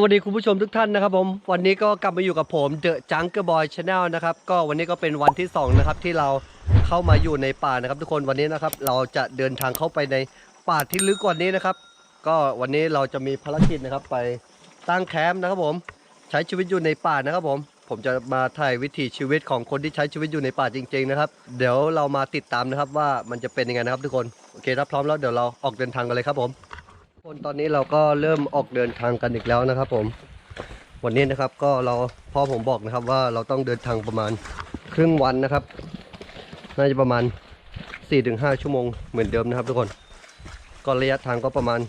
สวัสดีคุณผู้ชมทุกท่านนะครับผมวันนี้ก็กลับมาอยู่กับผมเดอะจังเกอร์บอยชาแนลนะครับก็วันนี้ก็เป็นวันที่2นะครับที่เราเข้ามาอยู่ในป่านะครับทุกคนวันนี้นะครับเราจะเดินทางเข้าไปในป่าที่ลึกกว่านี้นะครับ ก็วันนี้เราจะมีภารกิจนะครับไปตั้งแคมป์นะครับผมใช้ชีวิตอยู่ในป่านะครับผม ผมจะมาถ่ายวิถีชีวิตของคนที่ใช้ชีวิตอยู่ในป่าจริง ๆนะครับ เดี๋ยวเรามาติดตามนะครับว่ามันจะเป็นยังไงนะครับทุกคนโอเคถ้าพร้อมแล้วเดี๋ยวเราออกเดินทางกันเลยครับผม คนตอนนี้เราก็เริ่มออกเดินทางกันอีกแล้วนะครับ ผม วันนี้นะครับก็เราพ่อผมบอกนะครับว่าเราต้องเดินทางประมาณครึ่งวันนะครับ น่าจะประมาณ 4-5 ชั่วโมงเหมือนเดิมนะครับ ทุกคน ก็ระยะทางก็ประมาณ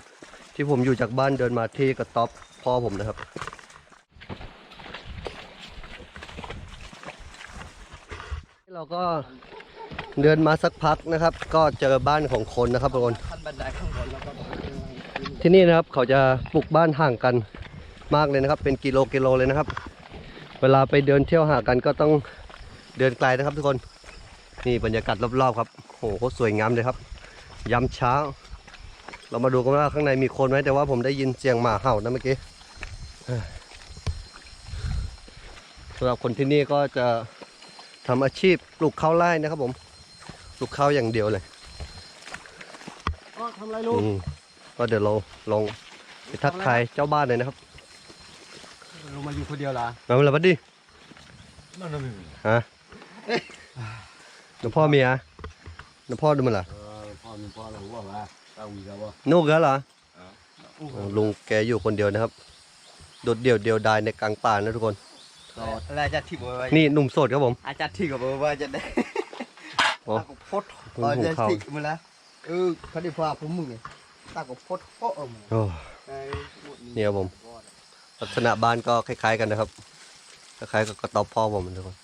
ที่ผมอยู่จากบ้านเดินมาที่กระต๊อบพ่อผมนะครับเราก็เดินมาสักพักนะครับ ก็เจอบ้านของคนนะครับทุกคนขั้นบันไดข้างบนแล้วก็ ที่นี่นะครับเขาจะปลูกบ้านห่างกันมากเลยนะครับ เป็นกิโลกิโลเลยนะครับ เวลาไปเดินเที่ยวหากันก็ต้องเดินไกลนะครับทุกคนนี่บรรยากาศรอบๆครับโอ้โหสวยงามเลยครับยามเช้า เรามาดูกันว่าข้างในมีคนไหมแต่ว่าผมได้ยินเสียงหมาเห่านะเมื่อกี้เอ้ยสำหรับคนที่นี่ก็จะทำอาชีพปลูกข้าวไร่นะครับผมปลูกข้าวอย่างเดียวเลยก็ทำไรลูกอืม ก็เดี๋ยวเราลองไปทักทายเจ้าบ้านเลยนะครับลงมาอยู่คนเดียวล่ะมาเลยบัดดี้นั่นน่ะมึงฮะหลวงพ่อเมียหลวงพ่อดูมันล่ะเออพ่อมีพ่อเราว่าว่าตาวีแล้วว่านุกแล้วเหรอโอ้โหโอ้ลุงแกอยู่คนเดียวนะครับ โดดเดี่ยวเดียวดายในกลางป่านะทุกคนอะไรจะที่บอกว่านี่หนุ่มโสดครับผมอาจารย์ที่กับบอกว่าจะได้โอ้ตากับพดหุงตอนหุงจะข้าวที่มึงละเออเขาได้พาผมมึงไง เนี่ยผมลักษณะบ้านก็คล้าย ๆ กันนะครับคล้ายๆกับกระต๊อบพ่อผมทุกคน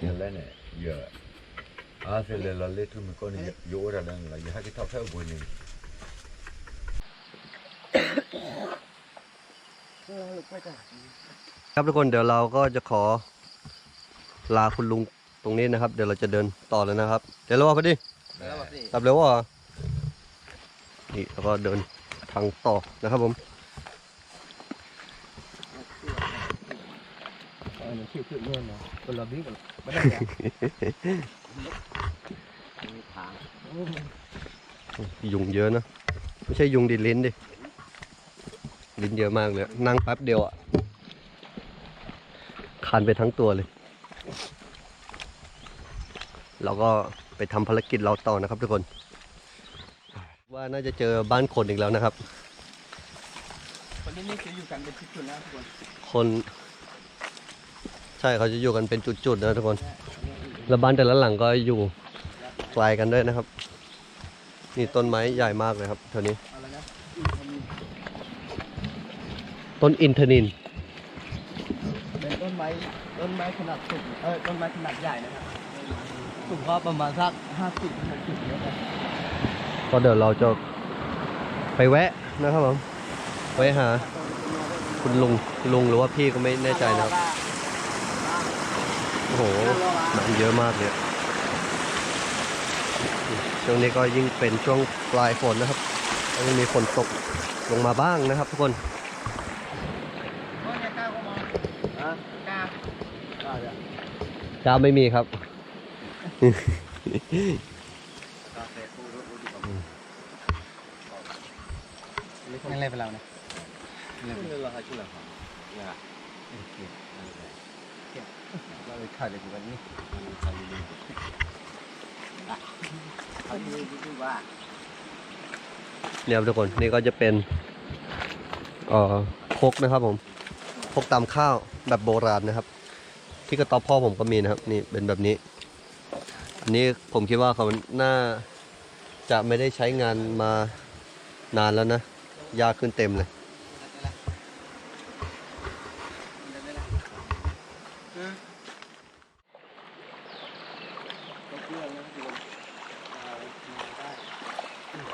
เยอะแล้วเนี่ยเยอะ Afele la letu mikoni yora lang la ya kita fa boni. ครับทุกคนเดี๋ยวเราก็จะขอลาคุณลุงตรงนี้นะครับ เดี๋ยวเราจะเดินต่อแล้วนะครับ เดี๋ยวเราว่าพอดีตับเร็วว่ะนี่เราก็เดินทางต่อนะครับผมอันนี้คิวขึ้นเงินเนาะคนละบิ๊กอ่ไยุงเยอะนะ ไม่ใช่ยุงดิลิ้นดิ ลิ้นเยอะมากเลย นั่งแป๊บเดียวอะ คันไปทั้งตัวเลย เราก็ไปทำภารกิจเราต่อนะครับทุกคน ว่าน่าจะเจอบ้านคนอีกแล้วนะครับ คนนี้นี่คืออยู่กันเป็นชุดๆนะทุกคน คนใช่เขาจะอยู่กันเป็นจุดๆนะทุกคน แล้วบ้านแต่ละหลังก็อยู่ไกลกันด้วยนะครับ นี่ต้นไม้ใหญ่มากเลยครับแถวนี้อะไรนะต้นอินทนินเป็นต้นไม้ต้นไม้ขนาดสูงเออต้นไม้ขนาดใหญ่นะครับสูงก็ประมาณสักห้าสิบหกสิบเมตรนะก็เดี๋ยวเราจะไปแวะนะครับผมไปหา คุณลุงลุงหรือว่าพี่ก็ไม่แน่ใจนะครับ โอ้โหหนังเยอะมากเลย ช่วงนี้ก็ยิ่งเป็นช่วงปลายฝนนะครับก็ยังมีฝนตกลงมาบ้างนะครับ ทุกคนฮะกล้าได้เลยจ้าไม่มีครับกาแฟปูรถดูดีกว่านี่เล่นไปแล้วนะเล่นไปแล้วฮะชุดละครับเนี่ยโอเคเราเลยถ่ายเลยดีกว่านี่ถ่ายเลยถ่าย เนี่ยครับทุกคนนี่ก็จะเป็นเอ่อคกนะครับผมคกตำข้าวแบบโบราณนะครับ ที่กระต๊อบพ่อผมก็มีนะครับ นี่เป็นแบบนี้ อันนี้ผมคิดว่าเขาน่าจะไม่ได้ใช้งานมานานแล้วนะยาขึ้นเต็มเลยเ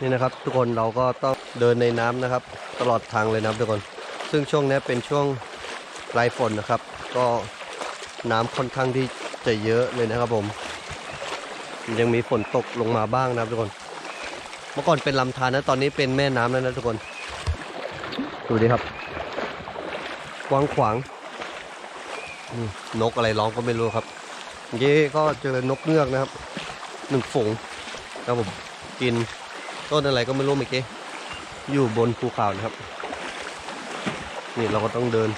นี่นะครับ ทุกคนเราก็ต้องเดินในน้ำนะครับ ตลอดทางเลยนะครับทุกคน ซึ่งช่วงนี้เป็นช่วงปลายฝนนะครับ ก็น้ำค่อนข้างที่จะเยอะเลยนะครับผม ยังมีฝนตกลงมาบ้างนะครับทุกคน เมื่อก่อนเป็นลำธารนะตอนนี้เป็นแม่น้ำแล้วนะทุกคน ดูดิครับกว้างขวางนี่นกอะไรร้องก็ไม่รู้ครับเมื่อกี้ก็เจอนกเงือกนะครับหนึ่งฝูงครับผมกิน ต้นอะไรก็ไม่รู้เมื่อกี้อยู่บนภูเขานะครับ นี่เราก็ต้องเดิน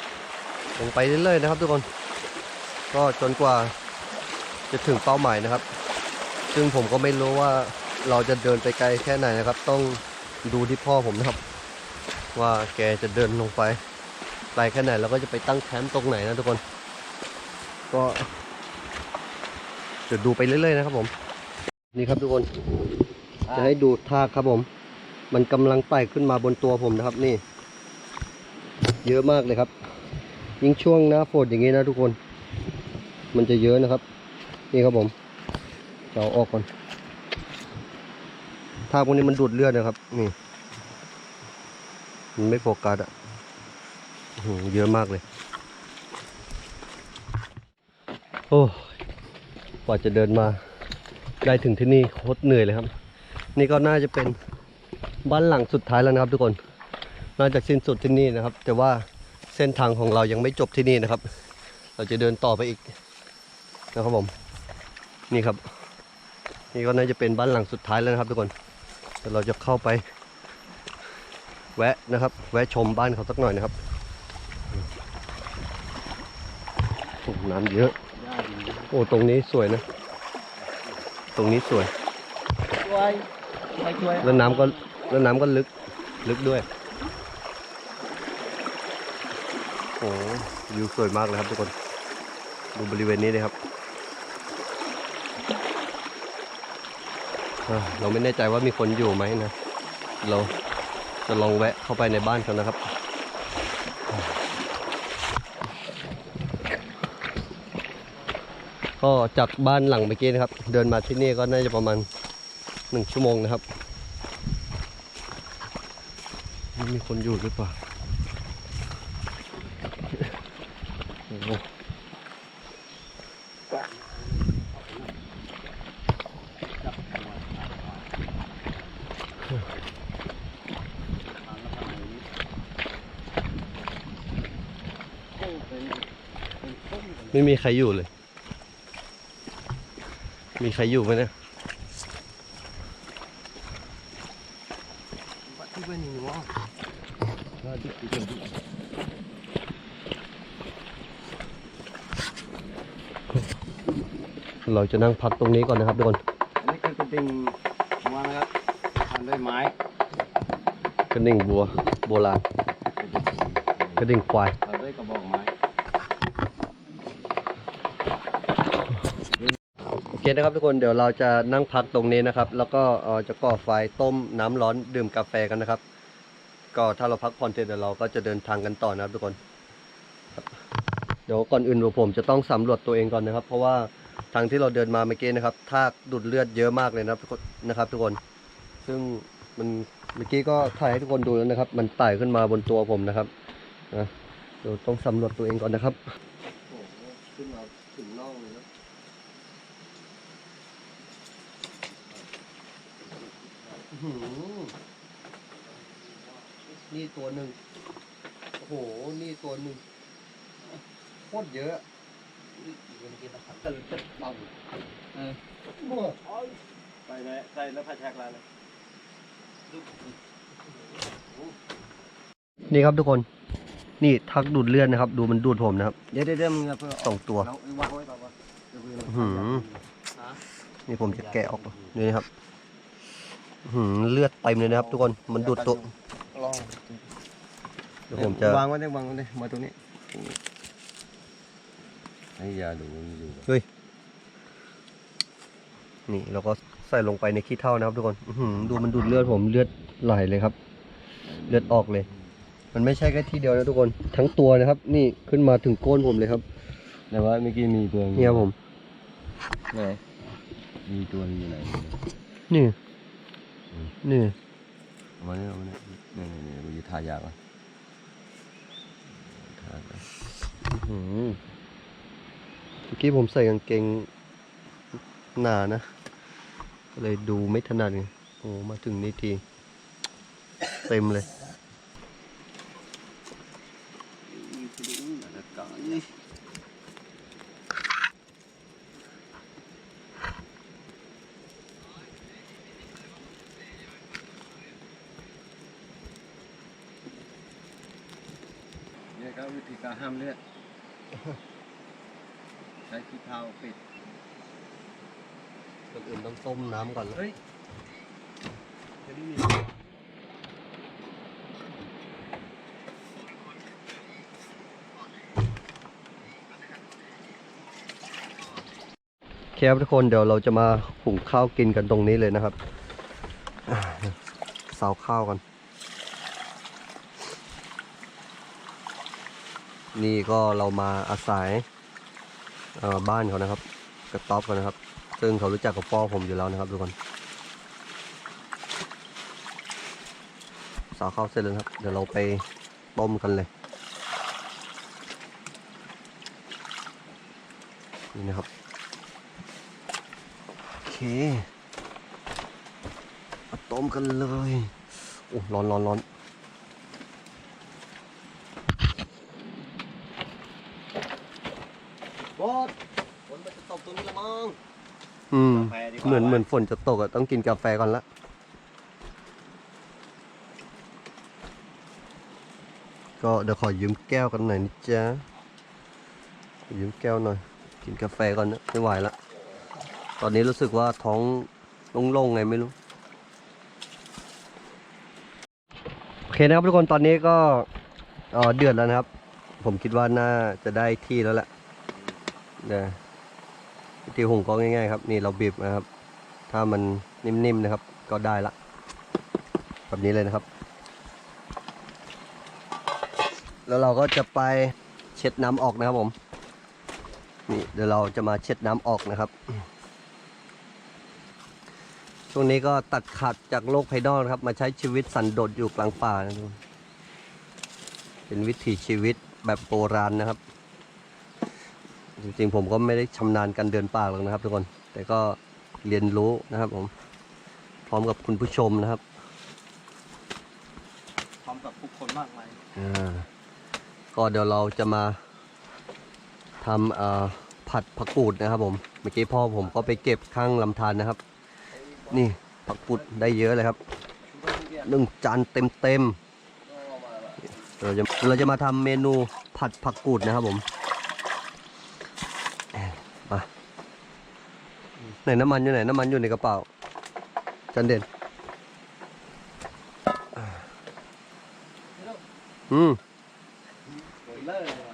ลงไปเรื่อยๆนะครับทุกคน ก็จนกว่าจะถึงเป้าหมายนะครับ ซึ่งผมก็ไม่รู้ว่าเราจะเดินไปไกลแค่ไหนนะครับ ต้องดูที่พ่อผมนะครับ ว่าแกจะเดินลงไปไกลแค่ไหนเราก็จะไปตั้งแคมป์ตรงไหนนะทุกคน ก็เดี๋ยวดูไปเรื่อยๆนะครับผม นี่ครับทุกคน จะให้ดูทากครับผม มันกำลังไต่ขึ้นมาบนตัวผมนะครับนี่ เยอะมากเลยครับ ยิ่งช่วงหน้าฝนอย่างนี้นะทุกคน มันจะเยอะนะครับ นี่ครับผมจะเอาออกก่อนทากพวกนี้มันดูดเลือดนะครับ นี่ มันไม่โฟกัสอะเยอะมากเลย โอ้กว่าจะเดินมาได้ถึงที่นี่โคตรเหนื่อยเลยครับ นี่ก็น่าจะเป็นบ้านหลังสุดท้ายแล้วนะครับ ทุกคน น่าจะสิ้นสุดที่นี่นะครับ แต่ว่าเส้นทางของเรายังไม่จบที่นี่นะครับ เราจะเดินต่อไปอีกนะครับผม นี่ครับ นี่ก็น่าจะเป็นบ้านหลังสุดท้ายแล้วนะครับ ทุกคนเดี๋ยวเราจะเข้าไป แวะนะครับ แวะชมบ้านเขาสักหน่อยนะครับโอ้น้ำเยอะ โอ้ ตรงนี้สวยนะ ตรงนี้สวยช่วย ใครช่วยแล้วน้ำก็แล้วน้ำก็ลึกลึกด้วยโอ้วิวสวยมากเลยครับทุกคน ดูบริเวณนี้เลยครับ เราไม่แน่ใจว่ามีคนอยู่ไหมนะ เราจะลองแวะเข้าไปในบ้านเขานะครับก็จากบ้านหลังเมื่อกี้นะครับ เดินมาที่นี่ก็น่าจะประมาณ หนึ่งชั่วโมงนะครับ มีคนอยู่หรือเปล่าโอ้โหไม่มีใครอยู่เลย มีใครอยู่ไหมเนะ ที่เป็นหัว เราจะนั่งพักตรงนี้ก่อนนะครับทุกคนอันนี้คือกระดิ่งหัวนะครับทำด้วยไม้กระดิ่งบัวโบราณกระดิ่งควายทำด้วยกระบอกไม้โอเคนะครับทุกคนเดี๋ยวเราจะนั่งพักตรงนี้นะครับ แล้วก็เอ่อจะก่อไฟต้มน้ำร้อนดื่มกาแฟกันนะครับ ก็ถ้าเราพักผ่อนเสร็จเดี๋ยวเราก็จะเดินทางกันต่อนะครับทุกคนครับเดี๋ยวก่อนอื่นผมจะต้องสำรวจตัวเองก่อนนะครับ เพราะว่า ทางที่เราเดินมาเมื่อกี้นะครับทากดูดเลือดเยอะมากเลยนะครับทุกคนนะครับ ทุกคน ซึ่งมันเมื่อกี้ก็ถ่ายให้ทุกคนดูแล้วนะครับ มันไต่ขึ้นมาบนตัวผมนะครับนะเดี๋ยวต้องสำรวจตัวเองก่อนนะครับโอ้โหขึ้นมาถึงน่องเลยนะ อื้อหือนี่ตัวหนึ่ง โอ้โห นี่ตัวหนึ่งโคตรเยอะ เออไปเลยใส่แล้วผัดแชกแล้วเลยนี่ครับทุกคน นี่ทักดูดเลือดนะครับ ดูมันดูดผมนะครับ เดี๋ยวเดี๋ยวมึงเพื่อสองตัวเราวางไว้ก่อนว่าเดี๋ยวอื้อหือนี่ผมจะแกะออกนี่นะครับอื้อหือเลือดเต็มเลยนะครับ ทุกคนมันดูดตัวลองเดี๋ยวผมจะวางไว้ได้วางไว้ได้มาตรงนี้ ให้ยาดูมันอยู่นี่เราก็ใส่ลงไปในขี้เถ้านะครับทุกคนอื้อหือดูมันดูดเลือดผมเลือดไหลเลยครับ เลือดออกเลย มันไม่ใช่แค่ที่เดียวนะทุกคน ทั้งตัวนะครับ นี่ขึ้นมาถึงก้นผมเลยครับแต่ว่าเมื่อกี้มีตัวเนี่ยผม ไหนมีตัวนึงอยู่ไหนนี่ นี่ เอามาเนี่ยเอามาเนี่ยนี่นี่นี่มันจะทายากอะทาไปอื้อหือเมื่อกี้ผมใส่กางเกงหนานะก็เลยดูไม่ถนัดไงโอ้มาถึงนี่ที เต็มเลยก็วิธีการห้ามเลือด ใช้ขี้เท้าปิด ก่อนอื่น ต้องต้มน้ำก่อนเลยเฮ้ยจะได้ยินโอเคครับทุกคนเดี๋ยวเราจะมาหุงข้าวกินกันตรงนี้เลยนะครับอ่าเสาข้าวกัน นี่ก็เรามาอาศัยเอ่อบ้านเขานะครับ กระต๊อบกันนะครับ ซึ่งเขารู้จักกับพ่อผมอยู่แล้วนะครับทุกคนสาวข้าวเสร็จแล้วครับ เดี๋ยวเราไปต้มกันเลย นี่นะครับ โอเคมาต้มกันเลย โอ้ร้อนร้อนร้อนบอสฝนมันจะตกตรงนี้ละมั้ง อืม กาแฟดีกว่า เหมือนเหมือนฝนจะตกอะต้องกินกาแฟก่อนละก็เดี๋ยวขอยืมแก้วกันหน่อยนิจ๊ะขอยืมแก้วหน่อย กินกาแฟก่อนนะไม่ไหวละตอนนี้รู้สึกว่าท้องโล่งๆไงไม่รู้โอเคนะครับทุกคนตอนนี้ก็เอ่อเดือดแล้วนะครับ ผมคิดว่าน่าจะได้ที่แล้วแหละเดี๋ยววิธีหุงก็ง่ายๆครับ นี่เราบีบนะครับ ถ้ามันนิ่มๆนะครับ ก็ได้ละ แบบนี้เลยนะครับ แล้วเราก็จะไปเช็ดน้ำออกนะครับผม นี่เดี๋ยวเราจะมาเช็ดน้ำออกนะครับ ช่วงนี้ก็ตัดขาดจากโลกภายนอกนะครับ มาใช้ชีวิตสันโดษอยู่กลางป่านะทุกเป็นวิถีชีวิตแบบโบราณนะครับ จริงๆผมก็ไม่ได้ชำนาญการเดินป่าหรอกนะครับทุกคน แต่ก็ เรียนรู้นะครับผม พร้อมกับคุณผู้ชมนะครับ พร้อมกับผู้คนมากมายอ่าก็เดี๋ยวเราจะมาทำเอ่อผัดผักกูดนะครับ ผมเมื่อกี้พ่อผมก็ไปเก็บข้างลำธารนะครับ นี่ผักกูดได้เยอะเลยครับหนึ่งจานเต็มเต็มๆเราจะเราจะมาทำเมนูผัดผักกูดนะครับผมมา ไหนน้ำมันอยู่ไหนน้ำมันอยู่ในกระเป๋าจันเด่นอืม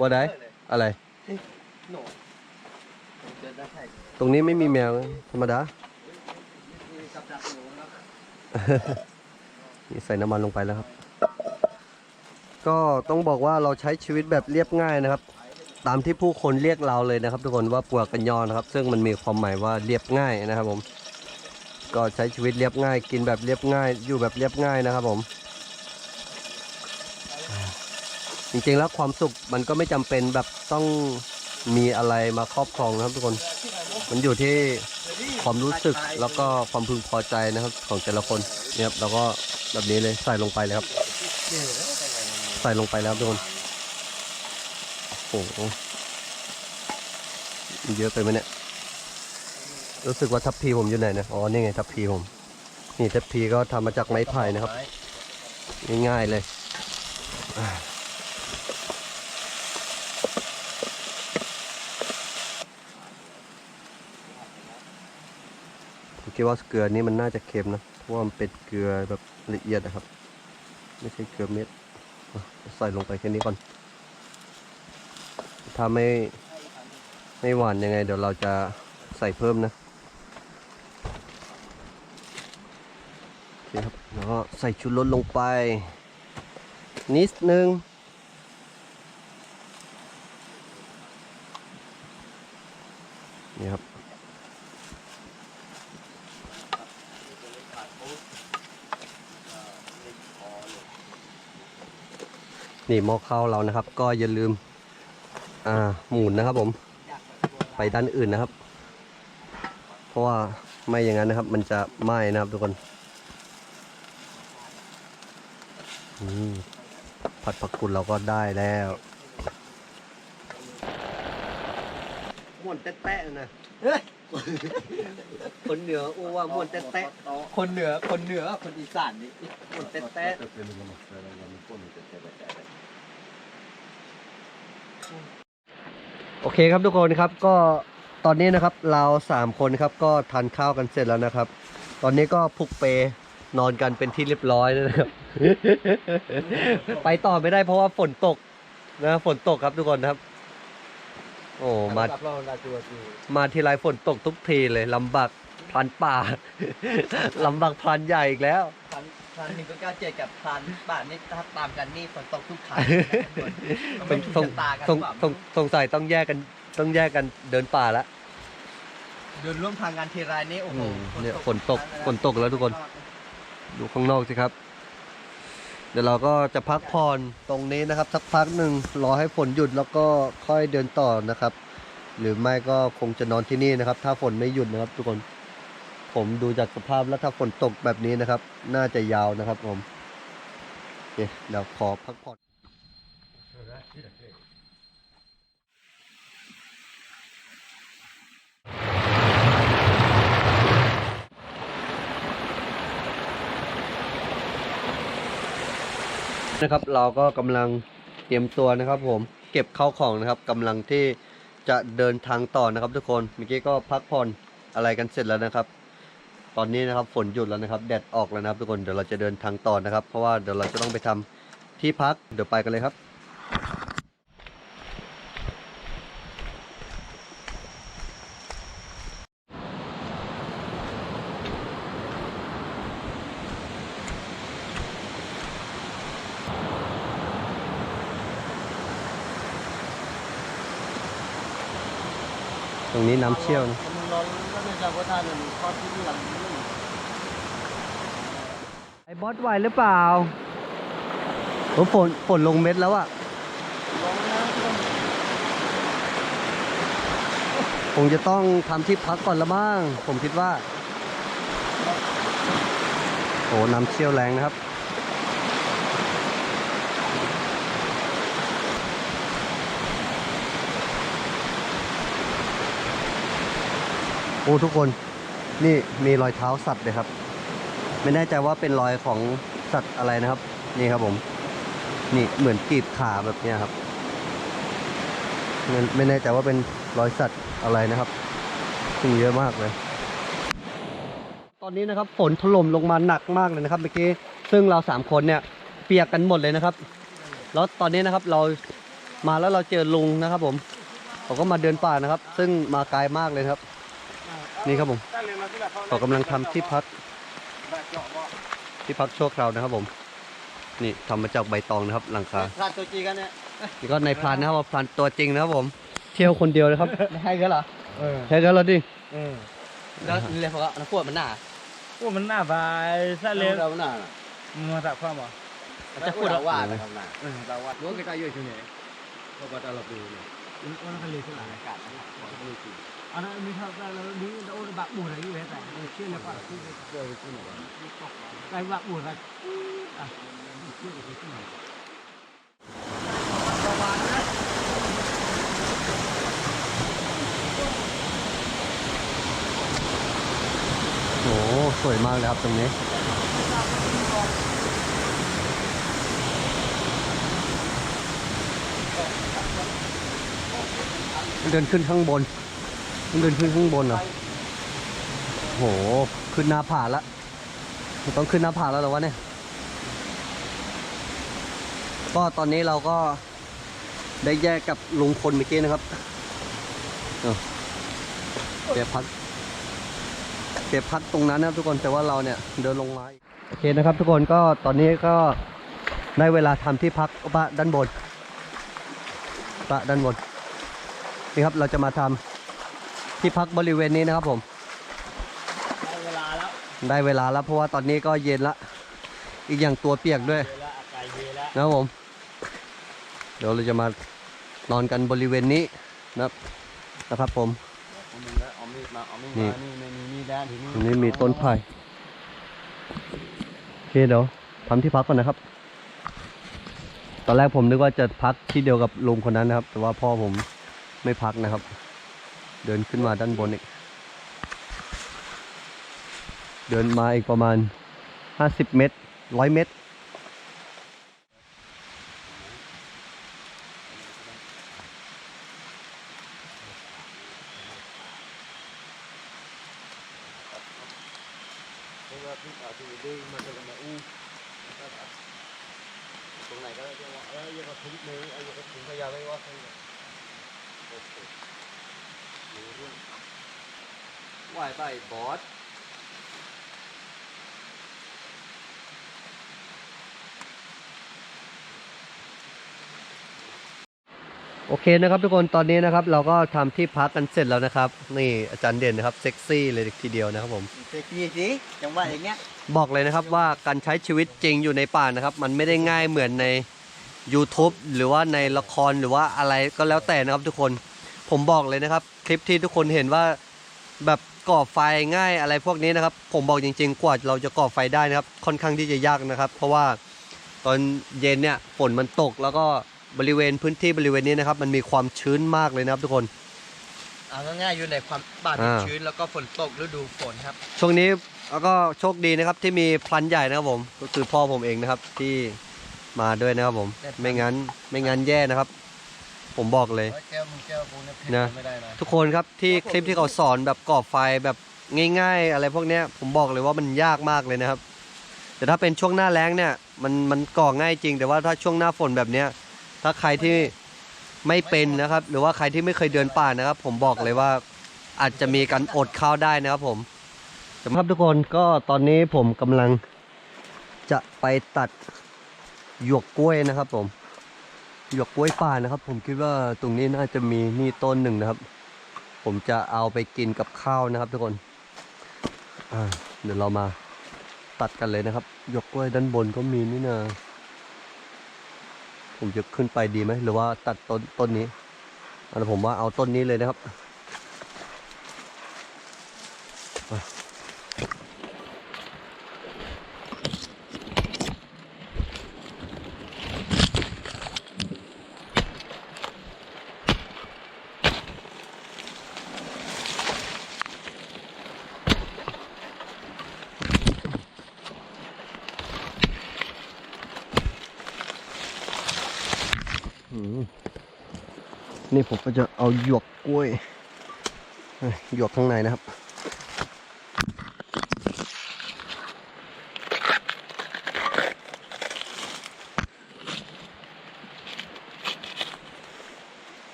ว่าได้อะไร ตรงนี้ไม่มีแมวธรรมดานี่ใส่น้ำมันลงไปแล้วครับ ก็ต้องบอกว่าเราใช้ชีวิตแบบเรียบง่ายนะครับ ตามที่ผู้คนเรียกเราเลยนะครับ ทุกคนว่าปัวกันยอนะครับ ซึ่งมันมีความหมายว่าเรียบง่ายนะครับผม ก็ใช้ชีวิตเรียบง่าย กินแบบเรียบง่าย อยู่แบบเรียบง่ายนะครับผม จริงๆแล้วความสุขมันก็ไม่จำเป็นแบบต้องมีอะไรมาครอบครองนะครับ ทุกคน มันอยู่ที่ความรู้สึกแล้วก็ความพึงพอใจนะครับ ของแต่ละคนเนี่ยครับแล้วก็แบบนี้เลยใส่ลงไปเลยครับ ใส่ลงไปแล้วทุกคน โอ้โหเยอะไปไหมเนี่ย รู้สึกว่าทัพพีผมอยู่ไหนนะ อ๋อ นี่ไงทัพพีผม นี่ทัพพีก็ทำมาจากไม้ไผ่นะครับ ง่ายๆเลยผมคิดว่าเกลือนี้มันน่าจะเค็มนะ เพราะว่ามันเป็นเกลือแบบละเอียดนะครับ ไม่ใช่เกลือเม็ด ใส่ลงไปแค่นี้ก่อน ถ้าไม่ไม่หวานยังไง เดี๋ยวเราจะใส่เพิ่มนะโอเคครับแล้วก็ใส่ชูรสลงไป นิดนึงนี่ครับนี่หม้อข้าวเรานะครับ ก็อย่าลืม อ่าหมุนนะครับผม ไปด้านอื่นนะครับ เพราะว่าไม่อย่างนั้นนะครับ มันจะไหม้นะครับทุกคนอืมผัดผักกุดเราก็ได้แล้วหมุนแตะๆนะเฮ้ยคนเหนืออ้ว่าหมุนแตะคนเหนือคนเหนือคนอีสานนี่ๆหมุนแตะๆ โอเคครับทุกคนครับก็ตอนนี้นะครับเราสามคนครับก็ทานข้าวกันเสร็จแล้วนะครับ ตอนนี้ก็พุกเปนอนกันเป็นที่เรียบร้อยแล้วนะครับ ไปต่อไม่ได้เพราะว่าฝนตกนะฝนตกครับทุกคนครับ โอ้มาามาทีไรฝนตกทุกทีเลยลำบากพลันป่าลำบากพลันใหญ่อีกแล้ว พันพันหนึ่งก็เก้าเจ็ดกับพันบาทนี่ถ้าตามกันนี่ฝนตกทุกครั้งสงสงตากันสงสงสงสัยต้องแยกกันต้องแยกกันเดินป่าละเดินร่วมทางงานทีไรนี่โอ้โหอืมเนี่ยฝนตกฝนตกแล้วทุกคน ดูข้างนอกสิครับ เดี๋ยวเราก็จะพักผ่อนตรงนี้นะครับ สักพักหนึ่งรอให้ฝนหยุดแล้วก็ค่อยเดินต่อนะครับ หรือไม่ก็คงจะนอนที่นี่นะครับ ถ้าฝนไม่หยุดนะครับ ทุกคน ผมดูจากสภาพแล้วถ้าฝนตกแบบนี้นะครับ น่าจะยาวนะครับผมโอเคเดี๋ยวขอพักผ่อนนะครับเราก็กำลังเตรียมตัวนะครับผมเก็บเข้าของนะครับกำลังที่จะเดินทางต่อนะครับทุกคนเมื่อกี้ก็พักผ่อนอะไรกันเสร็จแล้วนะครับ ตอนนี้นะครับฝนหยุดแล้วนะครับแดดออกแล้วนะครับทุกคนเดี๋ยวเราจะเดินทางต่อนะครับ เพราะว่าเดี๋ยวเราจะต้องไปทำที่พักเดี๋ยวไปกันเลยครับตรงนี้น้ำเชี่ยวนะ มึงรอแล้วไม่จะว่าท่านหนึ่งข้อที่หลังนี่ ไอ้ บอสไหวหรือเปล่าโอ้ฝนฝนลงเม็ดแล้วอะลงนะคงจะต้องทำที่พักก่อนละมั้งผมคิดว่า โอ้น้ำเชี่ยวแรงนะครับ โอ้ทุกคนนี่มีรอยเท้าสัตว์เลยครับ ไม่แน่ใจว่าเป็นรอยของสัตว์อะไรนะครับ นี่ครับผม นี่เหมือนกรีบขาแบบนี้ครับ ไม่แน่ใจว่าเป็นรอยสัตว์อะไรนะครับซึ่งเยอะมากเลย ตอนนี้นะครับฝนถล่มลงมาหนักมากเลยนะครับเมื่อกี้ซึ่งเราสามคนเนี่ยเปียกกันหมดเลยนะครับ แล้วตอนนี้นะครับเรามาแล้วเราเจอลุงนะครับผมเขาก็มาเดินป่านะครับ ซึ่งมาไกลมากเลยครับ นี่ครับผมเขากำลังทำที่พัก ที่พักชั่วคราวนะครับ ผม นี่ทำมาจากใบตองนะครับ หลังคาพลาดตัวจีกันเนี่ยนี่ก็ในพรานนะครับพรานตัวจริงนะครับผม เที่ยวคนเดียวเลยครับไม่ให้กันเหรอเออใช่กันแล้วดิเออแล้วเรียกว่าน้ำพวกมันหนาโอ้มันหน้าบายซะเลยเราหนามาตักความบ่จะพูดว่านะครับหนาเออเราว่ารู้ใกล้ๆอยู่ที่ไหนก็บัดเราดูเลยวันนั้นเลยสุดละอากาศนะครับไม่รู้จริงอันนั้นมีครับแล้วนี้โอ้บักบูอะไรอ ยู่แต่เชื่อเลยว่าคือเจอที่ไหนไอ้บักบูอะไรอะเชื่อที่ไหนโอ้สวยมากเลยครับตรงนี้เดินขึ้นข้างบน มันเดินขึ้นข้างบนเหรอโห ขึ้นหน้าผาละมันต้องขึ้นหน้าผาแล้วหรอวะเนี่ย ก็ตอนนี้เราก็ได้แยกกับลุงพลเมื่อกี้นะครับ เดี๋ยวพักเก็บพักตรงนั้นนะครับทุกคนแต่ว่าเราเนี่ยเดินลงมาโอเคนะครับ ทุกคนก็ตอนนี้ก็ได้เวลาทำที่พักปะด้านบนปะด้านบนนี่ครับเราจะมาทำ ที่พักบริเวณนี้นะครับผมเวลาแล้วได้เวลาแล้วเพราะว่าตอนนี้ก็เย็นละ อีกอย่างตัวเปียกด้วยเวลาอากาศเย็นแล้วนะครับผม เดี๋ยวเราจะมานอนกันบริเวณนี้นะครับนะครับผม เอามือแล้วเอามีดมาเอามีดนี่มานี่ไม่มีมีดแล้วทีนี้ตรงนี้มีต้นไผ่โอเคเดี๋ยวทำที่พักก่อนนะครับ ตอนแรกผมนึกว่าจะพักที่เดียวกับลุงคนนั้นนะครับ แต่ว่าพ่อผมไม่พักนะครับ เดินขึ้นมาด้านบนอีก เดินมาอีกประมาณ 50 เมตร 100 เมตร เพราะว่าพี่อาที่ดื้อมาจะมาอู้ตรงไหนก็ได้ที่ว่าเอออย่าก็ทิ้งมือเอาอย่าก็ทิ้งขยะไม่ว่าใครโอเครู้เรื่อง ไหวไปบอส โอ เคนะครับทุกคนตอนนี้นะครับเราก็ทำที่พักกันเสร็จแล้วนะครับ นี่อาจารย์เด่นนะครับเซ็กซี่เลยทีเดียวนะครับผมเซ็กซี่สิจังหวะอย่างเงี้ยบอกเลยนะครับว่าการใช้ชีวิตจริงอยู่ในป่านะครับ มันไม่ได้ง่ายเหมือนใน YouTube หรือว่าในละครหรือว่าอะไรก็แล้วแต่นะครับทุกคนผมบอกเลยนะครับ คลิปที่ทุกคนเห็นว่าแบบก่อไฟง่ายอะไรพวกนี้นะครับ ผมบอกจริง ๆ กว่าเราจะก่อไฟได้นะครับ ค่อนข้างที่จะยากนะครับ เพราะว่าตอนเย็นเนี่ยฝนมันตกแล้วก็ บริเวณพื้นที่บริเวณนี้นะครับ มันมีความชื้นมากเลยนะครับทุกคนเอาง่ายๆอยู่ในความป่าอ่า ชื้นแล้วก็ฝนตกฤดูฝนครับ ช่วงนี้แล้วก็โชคดีนะครับที่มีพลันใหญ่นะครับผมก็คือพ่อผมเองนะครับที่มาด้วยนะครับผม ได้พลันไม่งั้นไม่งั้นแย่นะครับ ผมบอกเลย แก้วมึงแก้วกูเนี่ยผิดนะ ไม่ได้นะ ทุกคนครับที่คลิปที่เขาสอนแบบก่อไฟแบบง่าย ๆ อะไรพวกเนี้ยผมบอกเลยว่ามันยากมากเลยนะครับ แต่ถ้าเป็นช่วงหน้าแล้งเนี่ยมันมันก่อง่ายจริง แต่ว่าถ้าช่วงหน้าฝนแบบเนี้ย ถ้าใครที่ไม่เป็นนะครับ หรือว่าใครที่ไม่เคยเดินป่านะครับ ผมบอกเลยว่าอาจจะมีการอดข้าวได้นะครับผมสำหรับทุกคนก็ตอนนี้ผมกำลังจะไปตัดหยวกกล้วยนะครับ ผมหยวกกล้วยป่านะครับ ผมคิดว่าตรงนี้น่าจะมีนี่ต้นหนึ่งนะครับ ผมจะเอาไปกินกับข้าวนะครับ ทุกคนเดี๋ยวเรามาตัดกันเลยนะครับหยวกกล้วยด้านบนก็มีนี่นะ ผมจะขึ้นไปดีไหมหรือว่าตัดต้นต้นนี้อันผมว่าเอาต้นนี้เลยนะครับ นี่ผมก็จะเอาหยวกกล้วยหยวกข้างในนะครับ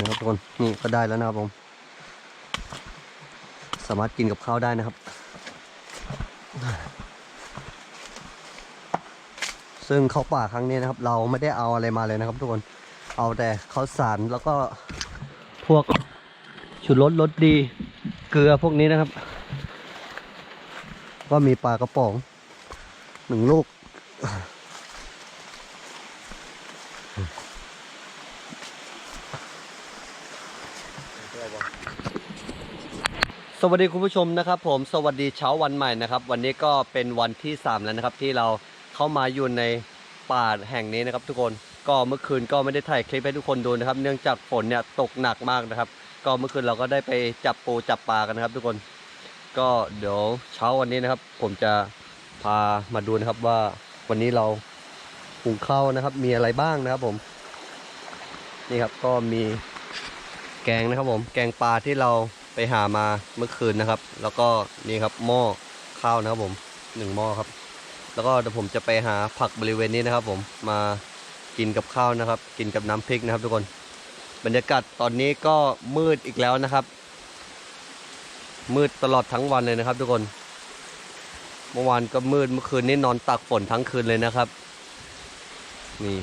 นะครับทุกคนนี่ก็ได้แล้วนะครับผม สามารถกินกับข้าวได้นะครับ ซึ่งเขาป่าครั้งนี้นะครับ เราไม่ได้เอาอะไรมาเลยนะครับ ทุกคนเอาแต่ข้าวสารแล้วก็พวกชุดรสรสดี เกลือพวกนี้นะครับ ก็มีปลากระป๋องหนึ่งลูก สวัสดีคุณผู้ชมนะครับผมสวัสดีเช้าวันใหม่นะครับ วันนี้ก็เป็นวันที่ 3 แล้วนะครับ ที่เราเข้ามาอยู่ในป่าแห่งนี้นะครับ ทุกคนก็เมื่อคืนก็ไม่ได้ถ่ายคลิปให้ทุกคนดูนะครับ เนื่องจากฝนเนี่ยตกหนักมากนะครับ ก็เมื่อคืนเราก็ได้ไปจับปูจับปลากันนะครับ ทุกคน ก็เดี๋ยวเช้าวันนี้นะครับ ผมจะพามาดูนะครับว่าวันนี้เราหุงข้าวนะครับ มีอะไรบ้างนะครับผม นี่ครับก็มีแกงนะครับผม แกงปลาที่เรา ไปหามาเมื่อคืนนะครับ แล้วก็นี่ครับหม้อข้าวนะครับผมหนึ่งหม้อครับ แล้วก็เดี๋ยวผมจะไปหาผักบริเวณนี้นะครับ ผมมากินกับข้าวนะครับ กินกับน้ำพริกนะครับ ทุกคน บรรยากาศตอนนี้ก็มืดอีกแล้วนะครับ มืดตลอดทั้งวันเลยนะครับ ทุกคน เมื่อวานก็มืดเมื่อคืนนี้นอนตากฝนทั้งคืนเลยนะครับ นี่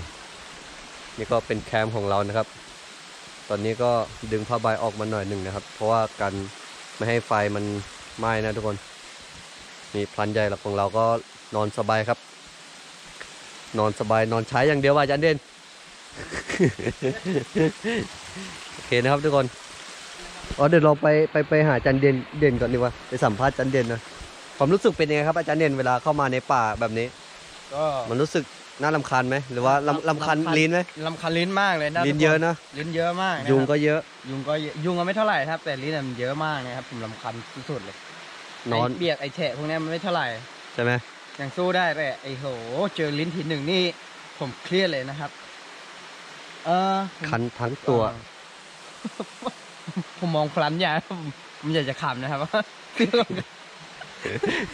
นี่ก็เป็นแคมป์ของเรานะครับ ตอนนี้ก็ดึงผ้าใบออกมาหน่อยหนึ่งนะครับ เพราะว่ากันไม่ให้ไฟมันไหม้นะทุกคนนี่พลันใหญ่หลักของเราก็นอนสบายครับ นอนสบายนอนใช้อย่างเดียวว่าอาจันเด่นโอเคนะครับทุกคนอ๋อเดี๋ยวเราไปไปไปหาอาจันเด่นเด่นก่อนดีกว่าไปสัมภาษณ์อาจันเด่นนะความรู้สึกเป็นยังไงครับอาจารย์เด่นเวลาเข้ามาในป่าแบบนี้ ก็มันรู้สึก น่าลำคาญไหมหรือว่าลำลำคาญลิ้นไหม ลำคันลิ้นมากเลยนะลิ้นทุกคเยอะนะ ลิ้นเยอะมากนะครับยุงก็เยอะ ยุงก็เยอะยุงก็ไม่เท่าไหร่ครับ แต่ลิ้นน่ะมันเยอะมากนะครับผมลำคันสุดๆเลยนอน ไเบียกไอแฉะพวกเนี้ยมันไม่เท่าไหร่ใช่ไหมยังสู้ได้แต่ไอโห เจอลิ้นทีหนึ่งนี่ผมเครียดเลยนะครับ เออผมคันทั้งตัวผมมองพลันใหญ่ผมผมอยากจะขำนะครับว่า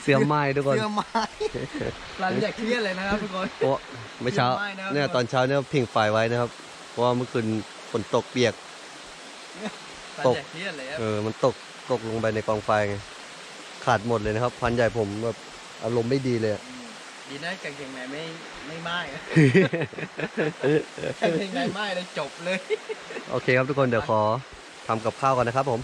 เสื้อไม้ทุกคนเสื้อไม้พลันอยากเครียดเลยนะครับทุกคนเพราะเมื่อเช้าเสื้อไม้นะครับเนี่ยตอนเช้าเนี่ยผิงไฟไว้นะครับ เพราะว่าเมื่อคืนฝนตกเปียกพลันตกอยากเครียดเลยครับเออมันตกตกลงไปในกองไฟไงขาดหมดเลยนะครับ พันใหญ่ผมแบบอารมณ์ไม่ดีเลยอะดีนะกางเกงในไม่ไม่ไหม้นะกางเกงในไหม้เลยจบเลย โอเคครับทุกคนเดี๋ยวขอทำกับข้าวก่อนนะครับผม